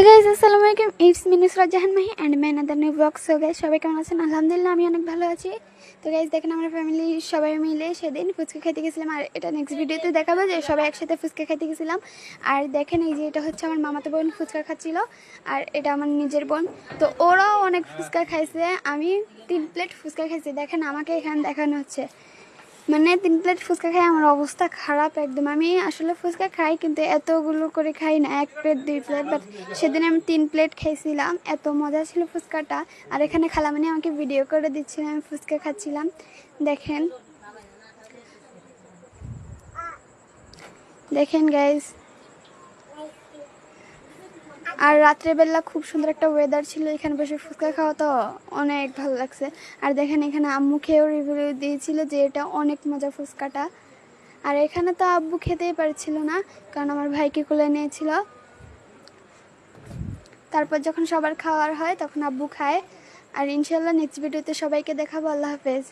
হে guys আসসালামু আলাইকুম it's মিনুসরাত Jahan Mahi and man other new blog so guys সবাই কেমন আছেন? আলহামদুলিল্লাহ, আমি অনেক ভালো আছি। তো গাইস দেখেন আমরা ফ্যামিলি সবাই মিলে সেদিন ফুচকা খেতে গেছিলাম আর এটা নেক্সট ভিডিওতে দেখাবো যে সবাই একসাথে ফুচকা খেতে গেছিলাম। আর দেখেন এই যে এটা হচ্ছে আমার মামাতো বোন ফুচকা খাচ্ছিল আর এটা আমার নিজের বোন। তো ওরাও অনেক ফুচকা খাইছে, আমি তিন প্লেট ফুচকা খাইছি। দেখেন আমাকে এখানে দেখানো হচ্ছে। মানে তিন প্লেট ফুচকা খাই, আমার অবস্থা খারাপ একদম। আমি আসলে ফুচকা খাই, কিন্তু এতগুলো করে খাই না, এক প্লেট, দুই প্লেট বাট সেদিন আমি তিন প্লেট খেয়েছিলাম। এত মজা ছিল ফুচকাটা। আর এখানে খালামানি আমাকে ভিডিও করে দিচ্ছিল, আমি ফুচকা খাচ্ছিলাম। দেখেন। দেখেন গাইজ আর রাত্রেবেলা খুব সুন্দর একটা ওয়েদার ছিল, এখানে বসে ফুচকা খাওয়া তো অনেক ভালো লাগছে। আর দেখেন এখানে আম্মু খেয়েও রিভিউ দিয়েছিল যে এটা অনেক মজা ফুচকাটা। আর এখানে তো আব্বু খেতেই পারছিল না, কারণ আমার ভাইকে কোলে নিয়েছিল। তারপর যখন সবার খাওয়ার হয়, তখন আব্বু খায়। আর ইনশাল্লাহ নেক্সট ভিডিওতে সবাইকে দেখাবো, আল্লাহ হাফেজ।